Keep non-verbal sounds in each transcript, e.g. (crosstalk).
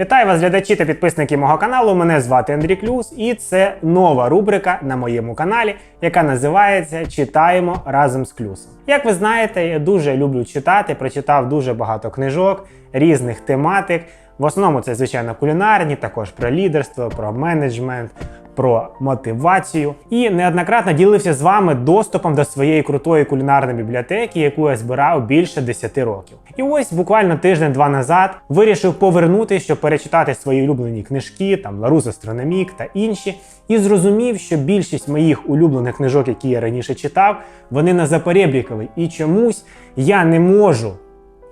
Вітаю вас, глядачі та підписники мого каналу. Мене звати Андрій Клюс, і це нова рубрика на моєму каналі, яка називається Читаємо разом з Клюсом. Як ви знаєте, я дуже люблю читати, прочитав дуже багато книжок різних тематик. В основному це, звичайно, кулінарні, також про лідерство, про менеджмент, про мотивацію. І неоднократно ділився з вами доступом до своєї крутої кулінарної бібліотеки, яку я збирав більше 10 років. І ось буквально тиждень-два назад вирішив повернути, щоб перечитати свої улюблені книжки, там Ларус Астрономік та інші, і зрозумів, що більшість моїх улюблених книжок, які я раніше читав, вони на запорєблікові. І чомусь я не можу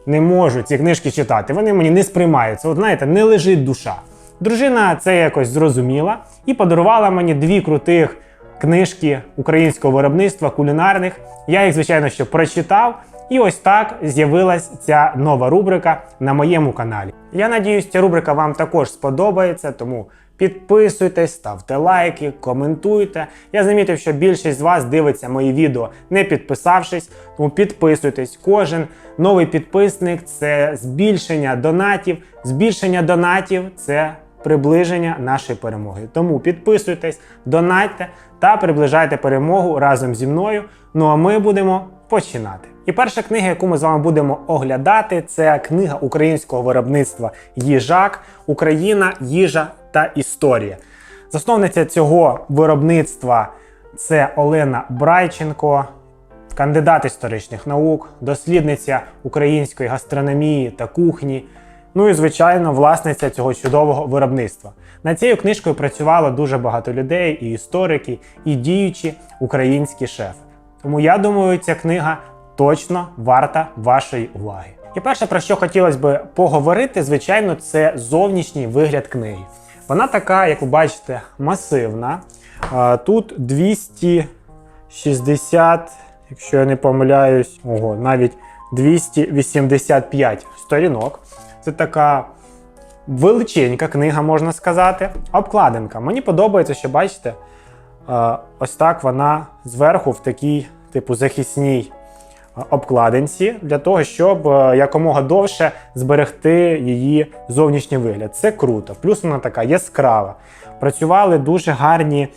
не можу ці книжки читати. Вони мені не сприймаються. От знаєте, не лежить душа. Дружина це якось зрозуміла і подарувала мені дві крутих книжки українського виробництва кулінарних. Я їх, звичайно, що прочитав. І ось так з'явилась ця нова рубрика на моєму каналі. Я надіюсь, ця рубрика вам також сподобається, тому підписуйтесь, ставте лайки, коментуйте. Я замітив, що більшість з вас дивиться мої відео не підписавшись, тому підписуйтесь. Кожен новий підписник це збільшення донатів. Збільшення донатів це приближення нашої перемоги. Тому підписуйтесь, донатьте та приближайте перемогу разом зі мною. Ну а ми будемо починати. І перша книга, яку ми з вами будемо оглядати, це книга українського виробництва Їжак, Україна, їжа та історія. Засновниця цього виробництва це Олена Брайченко, кандидат історичних наук, дослідниця української гастрономії та кухні. Ну і, звичайно, власниця цього чудового виробництва. Над цією книжкою працювало дуже багато людей, і історики, і діючі українські шефи. Тому я думаю, ця книга точно варта вашої уваги. І перше, про що хотілося би поговорити, звичайно, це зовнішній вигляд книги. Вона така, як ви бачите, масивна. Тут 260, якщо я не помиляюсь, ого, навіть 285 сторінок. Це така величенька книга, можна сказати. Обкладинка. Мені подобається, що бачите, е, ось так вона зверху в такій, типу, захисній е, обкладинці, для того, щоб е, якомога довше зберегти її зовнішній вигляд. Це круто. Плюс вона така яскрава. Працювали дуже гарні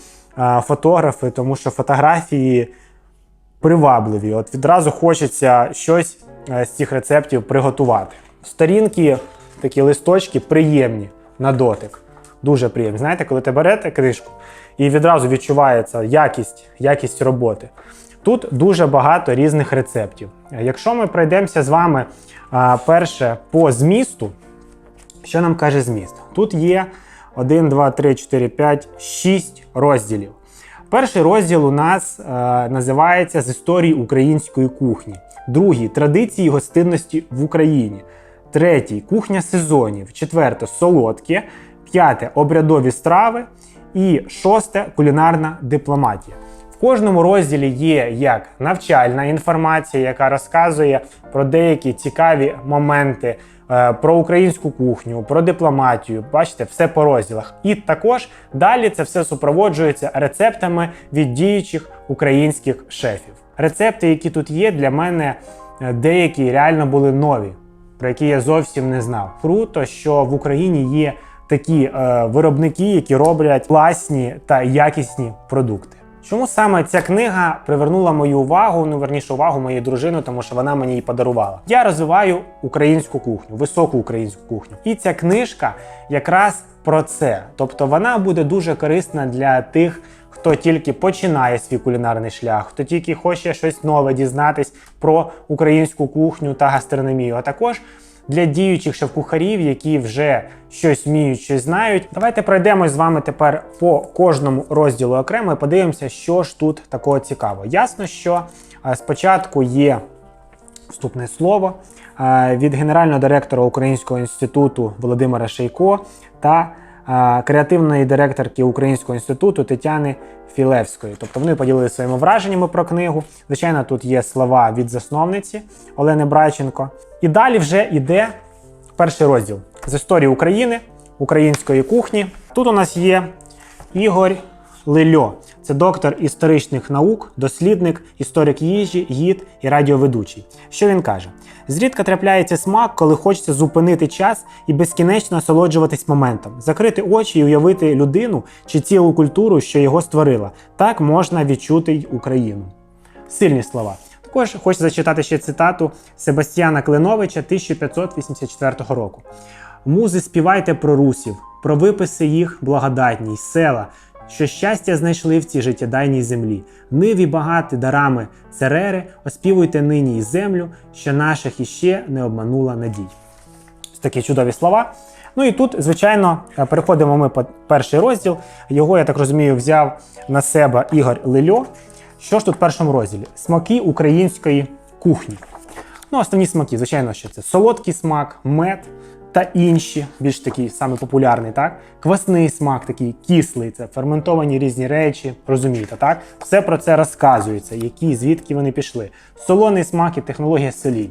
фотографи, тому що фотографії привабливі. От відразу хочеться щось з цих рецептів приготувати. Сторінки, такі листочки приємні на дотик. Дуже приємні. Знаєте, коли ти берете книжку і відразу відчувається якість, якість роботи. Тут дуже багато різних рецептів. Якщо ми пройдемося з вами перше по змісту, що нам каже зміст? Тут є 1, 2, 3, 4, 5, 6 розділів. Перший розділ у нас е, називається з історії української кухні. Другий традиції гостинності в Україні. Третій кухня сезонів. Четверте солодке. П'яте обрядові страви. І шосте кулінарна дипломатія. В кожному розділі є як навчальна інформація, яка розказує про деякі цікаві моменти, е, про українську кухню, про дипломатію. Бачите, все по розділах. І також далі це все супроводжується рецептами від діючих українських шефів. Рецепти, які тут є, для мене е, деякі реально були нові, про які я зовсім не знав. Круто, що в Україні є такі е, виробники, які роблять класні та якісні продукти. Чому саме ця книга привернула мою увагу, ну верніше увагу моєї дружини, тому що вона мені її подарувала. Я розвиваю українську кухню, високу українську кухню. І ця книжка якраз про це. Тобто вона буде дуже корисна для тих, хто тільки починає свій кулінарний шлях, хто тільки хоче щось нове дізнатись про українську кухню та гастрономію, а також для діючих шеф-кухарів, які вже щось вміють, щось знають. Давайте пройдемось з вами тепер по кожному розділу окремо і подивимося, що ж тут такого цікавого. Ясно, що е, спочатку є вступне слово е, від генерального директора Українського інституту Володимира Шейко та креативної директорки Українського інституту Тетяни Філевської. Тобто вони поділилися своїми враженнями про книгу. Звичайно, тут є слова від засновниці Олени Брайченко. І далі вже йде перший розділ з історії України, української кухні. Тут у нас є Ігор Лильо. Це доктор історичних наук, дослідник, історик їжі, гід і радіоведучий. Що він каже? Зрідка трапляється смак, коли хочеться зупинити час і безкінечно насолоджуватись моментом, закрити очі і уявити людину чи цілу культуру, що його створила. Так можна відчути й Україну. Сильні слова. Також хочу зачитати ще цитату Себастьяна Клиновича 1584 року. Музи співайте про русів, про виписи їх благодатні, села, що щастя знайшли в цій життєдайній землі. Ниві багаті дарами церери, оспівуйте нині й землю, що наших іще не обманула надій. Ось такі чудові слова. Ну і тут, звичайно, е, переходимо ми по перший розділ. Його, я так розумію, взяв на себе Ігор Лильо. Що ж тут в першому розділі? Смаки української кухні. Ну, основні смаки, звичайно, що це солодкий смак, мед та інші, більш такий самий популярний, так? Квасний смак, такий кислий, це ферментовані різні речі, розумієте, так? Все про це розказується, які, звідки вони пішли. Солоний смак і технологія солінь.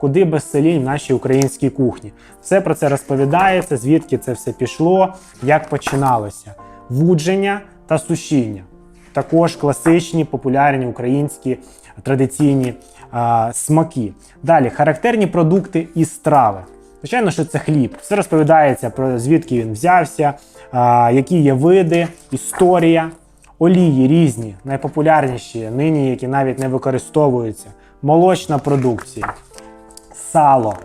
Куди без селінь в нашій українській кухні. Все про це розповідається, звідки це все пішло, як починалося. Вудження та сушіння. Також класичні, популярні українські традиційні а, смаки. Далі характерні продукти і страви. Звичайно, що це хліб. Все розповідається про звідки він взявся, які є види, історія, олії різні, найпопулярніші нині, які навіть не використовуються. Молочна продукція, сало.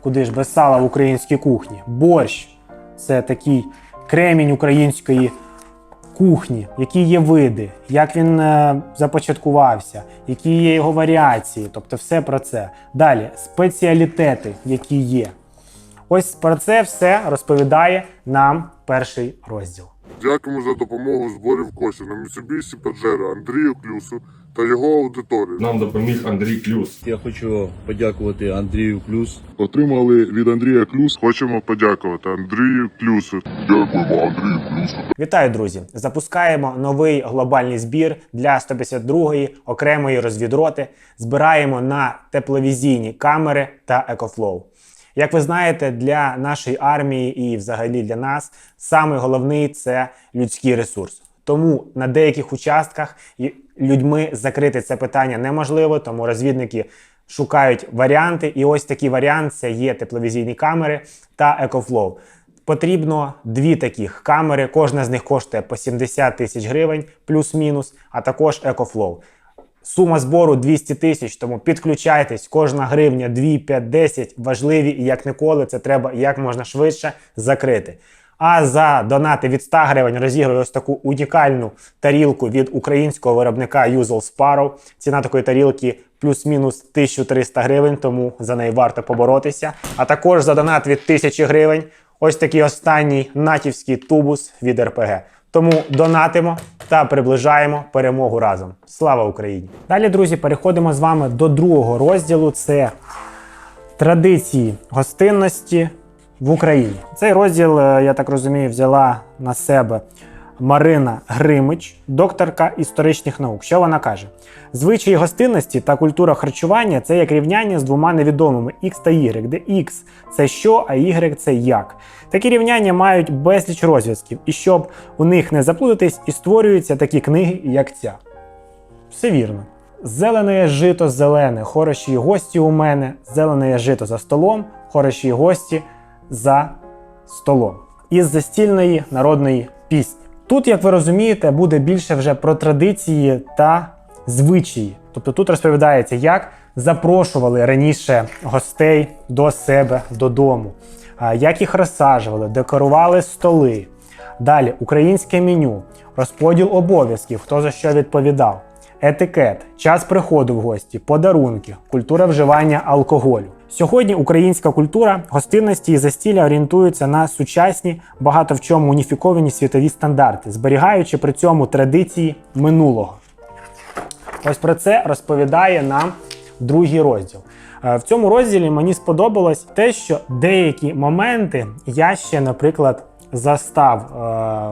Куди ж без сала в українській кухні? Борщ це такий кремінь української кухні, які є види, як він е, започаткувався, які є його варіації, тобто все про це. Далі спеціалітети, які є. Ось про це все розповідає нам перший розділ. Дякуємо за допомогу зборів зборі коштів на Mitsubishi Pajero Андрію Клюсу та його аудиторії. Нам допоміг Андрій Клюс. Я хочу подякувати Андрію Плюс. Отримали від Андрія Клюс. Хочемо подякувати Андрію Клюсу. Дякуємо Андрію Клюсу. Вітаю, друзі! Запускаємо новий глобальний збір для 152-ї окремої розвідроти. Збираємо на тепловізійні камери та екофлоу. Як ви знаєте, для нашої армії і взагалі для нас саме головний це людський ресурс. Тому на деяких участках людьми закрити це питання неможливо, тому розвідники шукають варіанти. І ось такий варіант це є тепловізійні камери та екофлоу. Потрібно дві таких камери. Кожна з них коштує по 70 тисяч гривень, плюс-мінус, а також EcoFlow. Сума збору 200 тисяч, тому підключайтесь. Кожна гривня 2, 5, 10 важливі і як ніколи це треба як можна швидше закрити. А за донати від 100 гривень розіграю ось таку унікальну тарілку від українського виробника Usual Sparrow. Ціна такої тарілки плюс-мінус 1300 гривень, тому за неї варто поборотися. А також за донат від 1000 гривень ось такий останній натівський тубус від РПГ. Тому донатимо та приближаємо перемогу разом. Слава Україні! Далі, друзі, переходимо з вами до другого розділу. Це традиції гостинності в Україні. Цей розділ, е, я так розумію, взяла на себе Марина Гримич, докторка історичних наук. Що вона каже? Звичаї гостинності та культура харчування це як рівняння з двома невідомими X та Y, де X це що, а Y це як. Такі рівняння мають безліч розв'язків, і щоб у них не заплутатись, і створюються такі книги, як ця. Все вірно. Зелене жито зелене, хороші гості у мене, зелене жито за столом, хороші гості за столом. Із застільної народної пісні. Тут, як ви розумієте, буде більше вже про традиції та звичаї. Тобто тут розповідається, як запрошували раніше гостей до себе додому, як їх розсаджували, декорували столи. Далі українське меню, розподіл обов'язків, хто за що відповідав, етикет, час приходу в гості, подарунки, культура вживання алкоголю. Сьогодні українська культура гостинності і застілля орієнтуються на сучасні, багато в чому уніфіковані світові стандарти, зберігаючи при цьому традиції минулого. Ось про це розповідає нам другий розділ. Е, В цьому розділі мені сподобалось те, що деякі моменти я ще, наприклад, застав.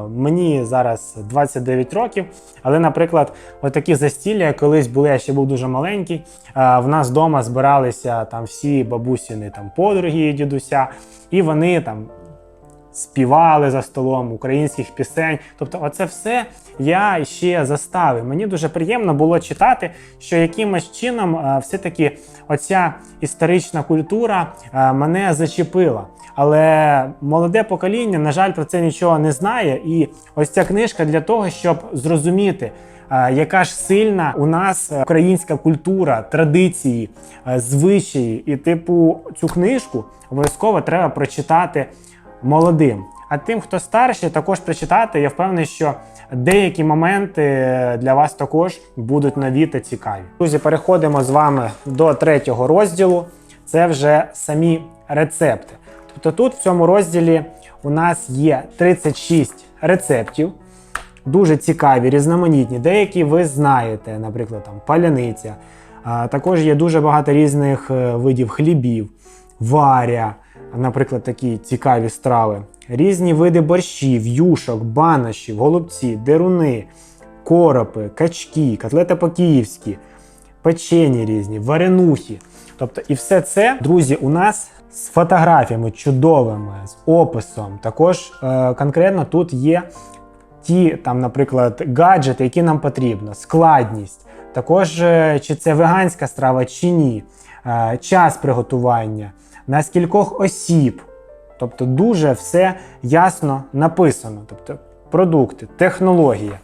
Е, Мені зараз 29 років, але, наприклад, отакі застілля колись були, я ще був дуже маленький. е, В нас вдома збиралися там всі бабусіни там подруги дідуся, і вони там співали за столом, українських пісень. Тобто, оце все я ще заставив. Мені дуже приємно було читати, що якимось чином е, все-таки оця історична культура е, мене зачепила. Але молоде покоління, на жаль, про це нічого не знає. І ось ця книжка для того, щоб зрозуміти. е, Яка ж сильна у нас українська культура, традиції, звичаї, і типу цю книжку обов'язково треба прочитати молодим. А тим, хто старший, також прочитати. Я впевнений, що деякі моменти для вас також будуть нові та цікаві. Друзі, переходимо з вами до третього розділу. Це вже самі рецепти. Тобто тут в цьому розділі у нас є 36 рецептів, дуже цікаві, різноманітні. Деякі ви знаєте, наприклад, там паляниця. Також є дуже багато різних е, видів хлібів, варя, наприклад, такі цікаві страви, різні види борщів, юшок, банашів, голубці, деруни, коропи, качки, котлета по-київськи, печені різні, варенухи. Тобто, і все це, друзі, у нас з фотографіями чудовими, з описом. Також е, конкретно тут є ті, там, наприклад, гаджети, які нам потрібно, складність. Також е, чи це веганська страва, чи ні, е, час приготування, на скількох осіб. Тобто дуже все ясно написано. Тобто продукти, технологія.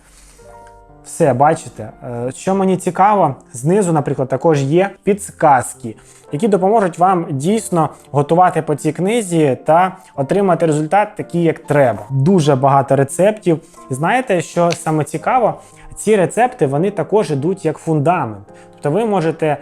Все, бачите. Е, Що мені цікаво, знизу, наприклад, також є підсказки, які допоможуть вам дійсно готувати по цій книзі та отримати результат такий, як треба. Дуже багато рецептів. Знаєте, що саме цікаво, ці рецепти вони також ідуть як фундамент. Тобто ви можете е,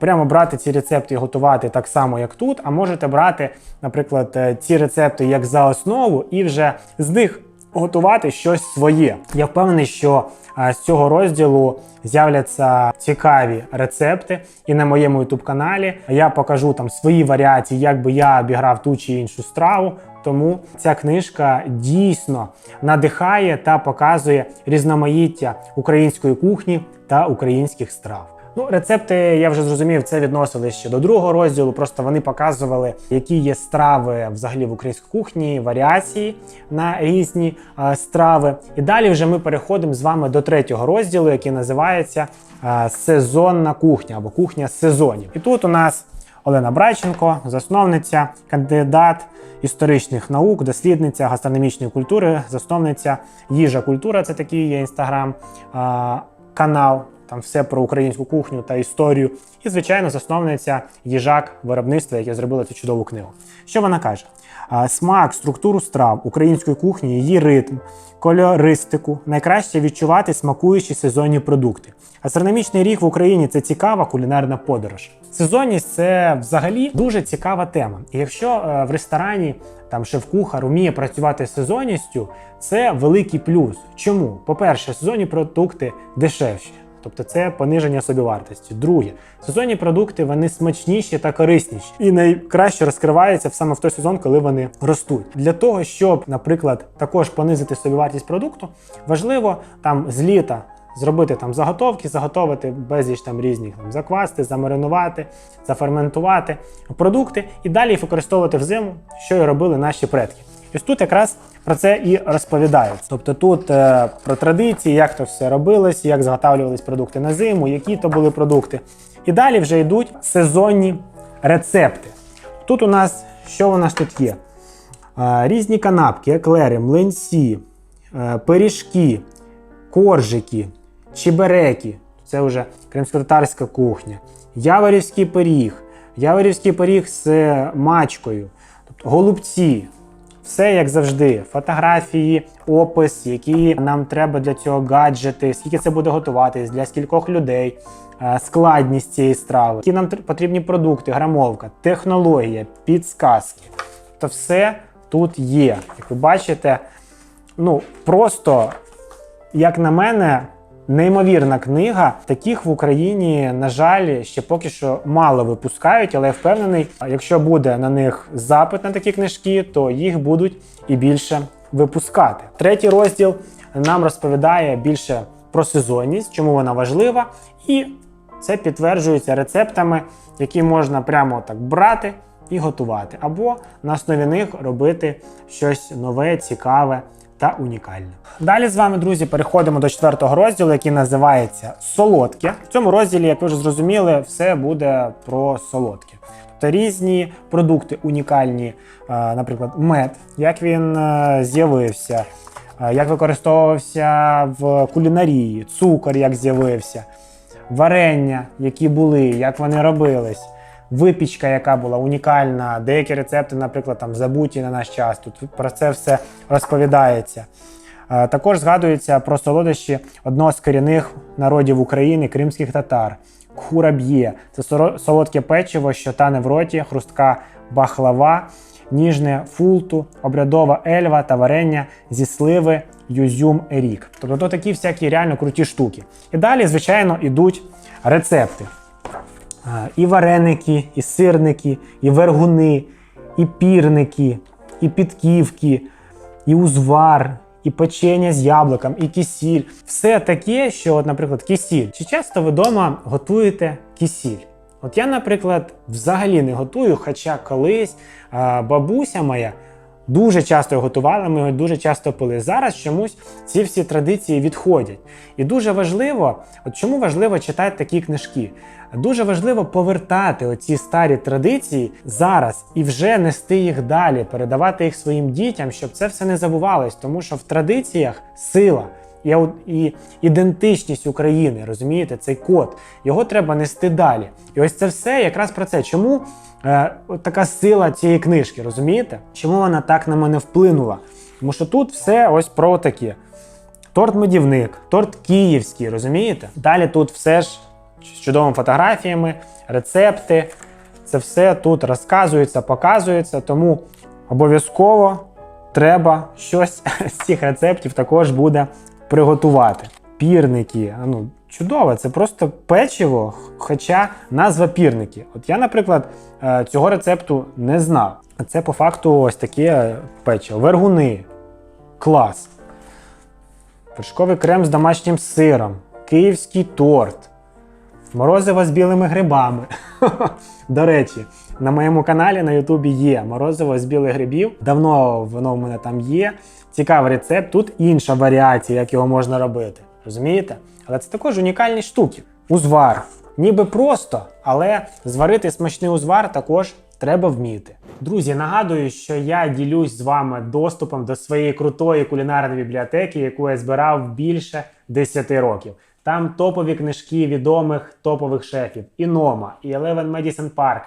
прямо брати ці рецепти і готувати так само, як тут, а можете брати, наприклад, е, ці рецепти як за основу і вже з них готувати щось своє. Я впевнений, що е, з цього розділу з'являться цікаві рецепти. І на моєму youtube каналі я покажу там свої варіації, як би я обіграв ту чи іншу страву. Тому ця книжка дійсно надихає та показує різноманіття української кухні та українських страв. Ну, рецепти, я вже зрозумів, це відносили ще до другого розділу. Просто вони показували, які є страви взагалі в українській кухні, варіації на різні е, страви. І далі вже ми переходимо з вами до третього розділу, який називається е, Сезонна кухня або кухня сезонів. І тут у нас Олена Брайченко, засновниця, кандидат історичних наук, дослідниця гастрономічної культури, засновниця їжа культура. Це такий є інстаграм е, канал. Там все про українську кухню та історію. І, звичайно, засновниця їжак виробництва, яке зробило цю чудову книгу. Що вона каже? Смак, структуру страв української кухні, її ритм, кольористику найкраще відчувати смакуючі сезонні продукти. Астрономічний рік в Україні це цікава кулінарна подорож. Сезонність це взагалі дуже цікава тема. І якщо е, в ресторані там шеф-кухар вміє працювати з сезонністю, це великий плюс. Чому? По-перше, сезонні продукти дешевші. Тобто це пониження собівартості. Друге, сезонні продукти вони смачніші та корисніші і найкраще розкриваються саме в той сезон, коли вони ростуть. Для того, щоб, наприклад, також понизити собівартість продукту, важливо там з літа зробити там заготовки, заготовити безліч там різних там заквасти, замаринувати, заферментувати продукти і далі їх використовувати в зиму, що і робили наші предки. Ось тут якраз про це і розповідається. Тобто тут е, про традиції, як то все робилось, як заготавлювались продукти на зиму, які то були продукти. І далі вже йдуть сезонні рецепти. Тут у нас що у нас тут є? Е, різні канапки, еклери, млинці, е, пиріжки, коржики, чебереки. Це вже кримськотатарська кухня, яворівський пиріг, яворівський пиріг з мачкою, тобто голубці. Все як завжди, фотографії, опис, які нам треба для цього гаджети, скільки це буде готуватись, для скількох людей, е, складність цієї страви, які нам потрібні продукти, грамовка, технологія, підсказки. То все тут є. Як ви бачите, ну просто, як на мене, неймовірна книга. Таких в Україні, на жаль, ще поки що мало випускають, але я впевнений, якщо буде на них запит на такі книжки, то їх будуть і більше випускати. Третій розділ нам розповідає більше про сезонність, чому вона важлива, і це підтверджується рецептами, які можна прямо так брати і готувати, або на основі них робити щось нове, цікаве та унікальне. Далі з вами, друзі, переходимо до четвертого розділу, який називається Солодке. В цьому розділі, як ви вже зрозуміли, все буде про солодке. Тобто різні продукти унікальні, е, наприклад, мед, як він е, з'явився, е, як використовувався в кулінарії, цукор, як з'явився, варення, які були, як вони робились, випічка, яка була унікальна, деякі рецепти, наприклад, там забуті на наш час. Тут про це все розповідається. Е, Також згадується про солодощі одного з корінних народів України кримських татар. Кхураб'є це солодке печиво, що тане в роті, хрустка бахлава, ніжне фулту, обрядова ельва та варення зі сливи, юзюм, ерік. Тобто то такі всякі реально круті штуки. І далі, звичайно, ідуть рецепти. І вареники, і сирники, і вергуни, і пірники, і підківки, і узвар, і печення з яблуком, і кисіль. Все таке, що, от, наприклад, кисіль. Чи часто ви вдома готуєте кисіль? От я, наприклад, взагалі не готую, хоча колись бабуся моя дуже часто його готувала, ми його дуже часто пили. Зараз чомусь ці всі традиції відходять. І дуже важливо, от чому важливо читати такі книжки? Дуже важливо повертати оці старі традиції зараз і вже нести їх далі, передавати їх своїм дітям, щоб це все не забувалось, тому що в традиціях сила. І ідентичність України, розумієте, цей код, його треба нести далі. І ось це все якраз про це. Чому е, от така сила цієї книжки, розумієте? Чому вона так на мене вплинула? Тому що тут все ось про таке. Торт медівник, торт київський, розумієте? Далі тут все ж з чудовими фотографіями, рецепти. Це все тут розказується, показується, тому обов'язково треба щось (laughs) з цих рецептів також буде приготувати. Пірники, ну чудово, це просто печиво, хоча назва пірники. От я, наприклад, е, цього рецепту не знав. Це по факту ось таке печиво. Вергуни. Клас. Вершковий крем з домашнім сиром, київський торт, морозиво з білими грибами. (laughs) До речі, на моєму каналі на Ютубі є морозиво з білих грибів. Давно воно в мене там є. Цікавий рецепт. Тут інша варіація, як його можна робити. Розумієте? Але це також унікальні штуки. Узвар. Ніби просто, але зварити смачний узвар також треба вміти. Друзі, нагадую, що я ділюсь з вами доступом до своєї крутої кулінарної бібліотеки, яку я збирав більше 10 років. Там топові книжки відомих топових шефів: і Нома, і Eleven Medicine Park,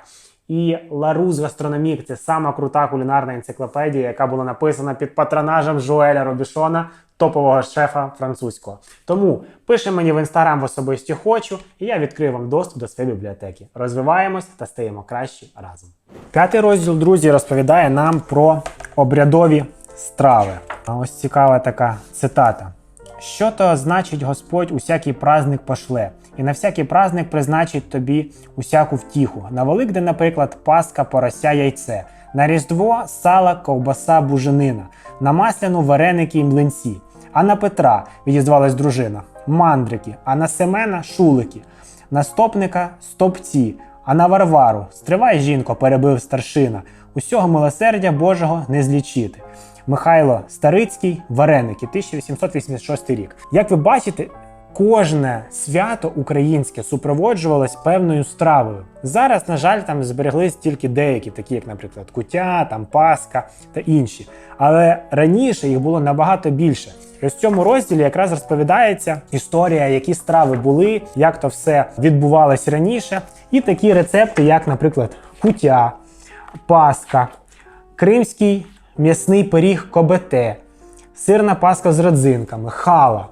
і Ларус Гастрономік це сама крута кулінарна енциклопедія, яка була написана під патронажем Жуеля Робішона, топового шефа французького. Тому пиши мені в інстаграм в особисті хочу, і я відкрию вам доступ до своєї бібліотеки. Розвиваємось та стаємо кращі разом. П'ятий розділ, друзі, розповідає нам про обрядові страви. А ось цікава така цитата. Що то значить Господь усякий праздник пошле, і на всякий праздник призначить тобі усяку втіху. На Великдень, наприклад, паска, порося, яйце, на Різдво сала, ковбаса, буженина, на масляну вареники й млинці, а на Петра відізвалась дружина, мандрики, а на Семена шулики, на стопника стопці, а на Варвару стривай, жінко, перебив старшина. Усього милосердя Божого не злічити. Михайло Старицький Вареники, 1886 рік. Як ви бачите, кожне свято українське супроводжувалось певною стравою. Зараз, на жаль, там збереглись тільки деякі, такі як, наприклад, кутя, там Пасха та інші. Але раніше їх було набагато більше. І в цьому розділі якраз розповідається історія, які страви були, як то все відбувалось раніше, і такі рецепти, як, наприклад, кутя, Пасха, кримський м'ясний пиріг кобете, сирна паска з родзинками, хала.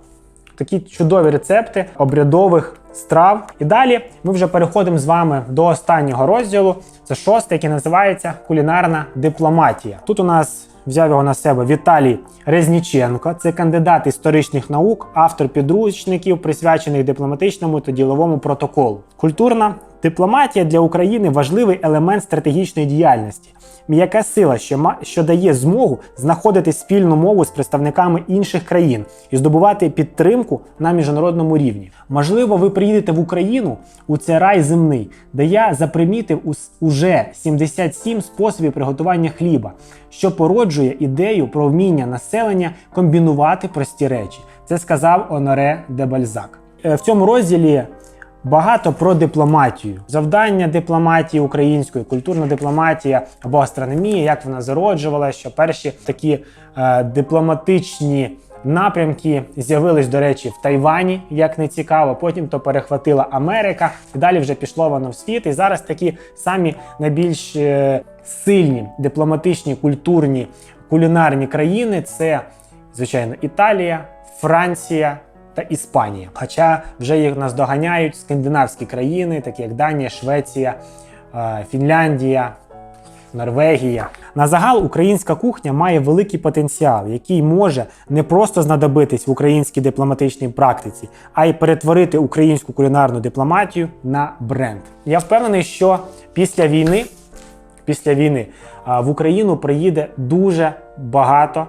Такі чудові рецепти обрядових страв. І далі ми вже переходимо з вами до останнього розділу. Це шостий, який називається Кулінарна дипломатія. Тут у нас взяв його на себе Віталій Резніченко. Це кандидат історичних наук, автор підручників, присвячених дипломатичному та діловому протоколу. Культурна Дипломатія для України важливий елемент стратегічної діяльності. М'яка сила, що, що дає змогу знаходити спільну мову з представниками інших країн і здобувати підтримку на міжнародному рівні. Можливо, ви приїдете в Україну у цей рай земний, де я запримітив уже 77 способів приготування хліба, що породжує ідею про вміння населення комбінувати прості речі. Це сказав Оноре де Бальзак. Е, В цьому розділі багато про дипломатію, завдання дипломатії української, культурна дипломатія або астрономія, як вона зароджувалася, що перші такі е, дипломатичні. Напрямки з'явились, до речі, в Тайвані, як не цікаво. Потім то перехватила Америка, і далі вже пішло воно в світ. І зараз такі самі найбільш е, сильні дипломатичні, культурні, кулінарні країни це, звичайно, Італія, Франція та Іспанія. Хоча вже їх наздоганяють скандинавські країни, такі як Данія, Швеція, е, Фінляндія, Норвегія. На загал українська кухня має великий потенціал, який може не просто знадобитись в українській дипломатичній практиці, а й перетворити українську кулінарну дипломатію на бренд. Я впевнений, що після війни, після війни в Україну приїде дуже багато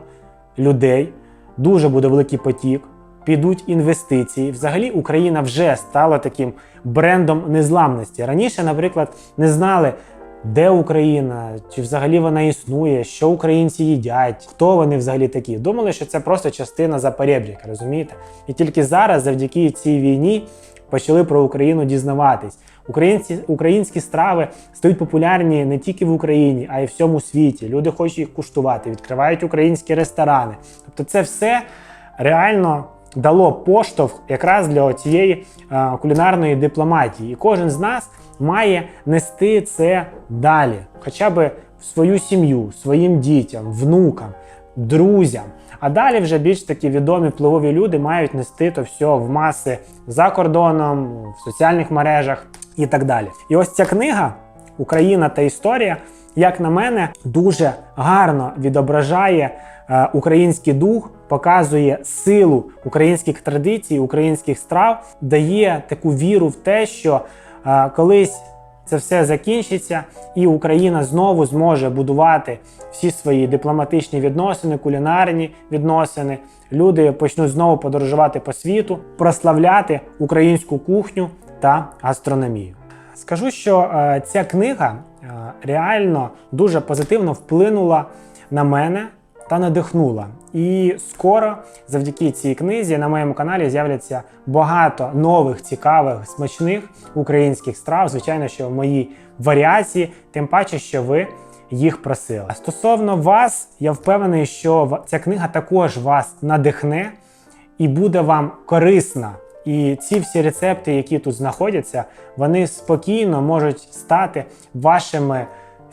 людей, дуже буде великий потік. Підуть інвестиції. Взагалі Україна вже стала таким брендом незламності. Раніше, наприклад, не знали, де Україна, чи взагалі вона існує, що українці їдять, хто вони взагалі такі. Думали, що це просто частина Запорєбріка, розумієте? І тільки зараз, завдяки цій війні, почали про Україну дізнаватись. Українці, українські страви стають популярні не тільки в Україні, а й в всьому світі. Люди хочуть їх куштувати, відкривають українські ресторани. Тобто, це все реально дало поштовх якраз для цієї е, кулінарної дипломатії. І кожен з нас має нести це далі, хоча б в свою сім'ю, своїм дітям, внукам, друзям. А далі вже більш такі відомі впливові люди мають нести то все в маси за кордоном, в соціальних мережах і так далі. І ось ця книга Україна та історія, як на мене, дуже гарно відображає е, український дух, показує силу українських традицій, українських страв, дає таку віру в те, що е, колись це все закінчиться, і Україна знову зможе будувати всі свої дипломатичні відносини, кулінарні відносини. Люди почнуть знову подорожувати по світу, прославляти українську кухню та гастрономію. Скажу, що е, ця книга е, реально дуже позитивно вплинула на мене та надихнула. І скоро, завдяки цій книзі, на моєму каналі з'являться багато нових, цікавих, смачних українських страв. Звичайно, що в моїй варіації, тим паче, що ви їх просили. Стосовно вас, я впевнений, що ця книга також вас надихне і буде вам корисна. І ці всі рецепти, які тут знаходяться, вони спокійно можуть стати вашими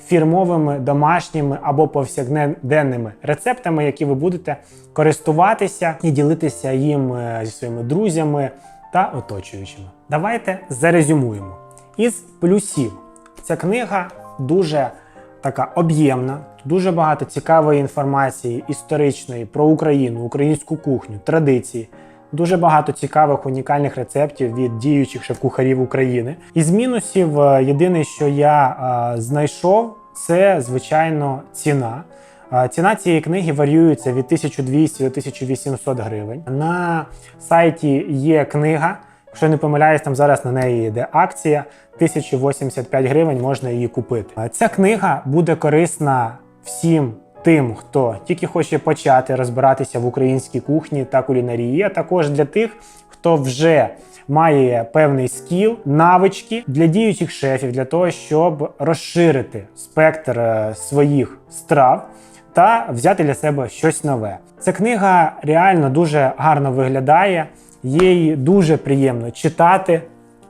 фірмовими, домашніми або повсякденними рецептами, які ви будете користуватися і ділитися їм е, зі своїми друзями та оточуючими. Давайте зарезюмуємо. Із плюсів ця книга дуже така об'ємна, дуже багато цікавої інформації історичної про Україну, українську кухню, традиції. Дуже багато цікавих унікальних рецептів від діючих шеф-кухарів України. Із мінусів, е, єдине, що я е, знайшов, це звичайно ціна. Е, Ціна цієї книги варіюється від 1200 до 1800 гривень. На сайті є книга. Якщо не помиляюсь, там зараз на неї йде акція 1085 гривень, можна її купити. Ця книга буде корисна всім тим, хто тільки хоче почати розбиратися в українській кухні та кулінарії, а також для тих, хто вже має певний скіл, навички для діючих шефів, для того, щоб розширити спектр е, своїх страв та взяти для себе щось нове. Ця книга реально дуже гарно виглядає, її дуже приємно читати,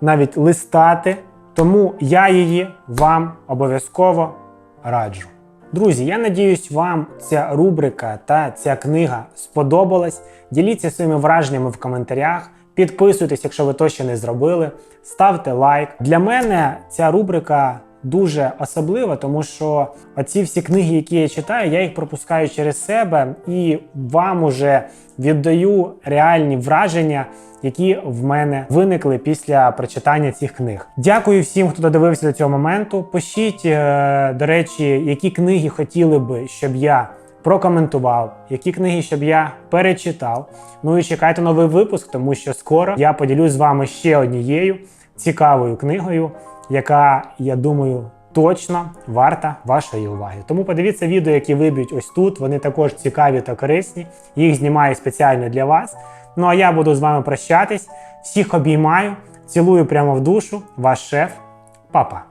навіть листати. Тому я її вам обов'язково раджу. Друзі, я надіюсь, вам ця рубрика та ця книга сподобалась. Діліться своїми враженнями в коментарях. Підписуйтесь, якщо ви то ще не зробили. Ставте лайк. Для мене ця рубрика дуже особлива, тому що оці всі книги, які я читаю, я їх пропускаю через себе і вам уже віддаю реальні враження які в мене виникли після прочитання цих книг. Дякую всім, хто додивився до цього моменту. Пишіть, е, до речі, які книги хотіли би, щоб я прокоментував, які книги, щоб я перечитав. Ну і чекайте новий випуск, тому що скоро я поділюсь з вами ще однією цікавою книгою, яка, я думаю, точно варта вашої уваги. Тому подивіться відео, які виб'ють ось тут. Вони також цікаві та корисні. Їх знімаю спеціально для вас. Ну а я буду з вами прощатись. Всіх обіймаю, цілую прямо в душу. Ваш шеф, папа.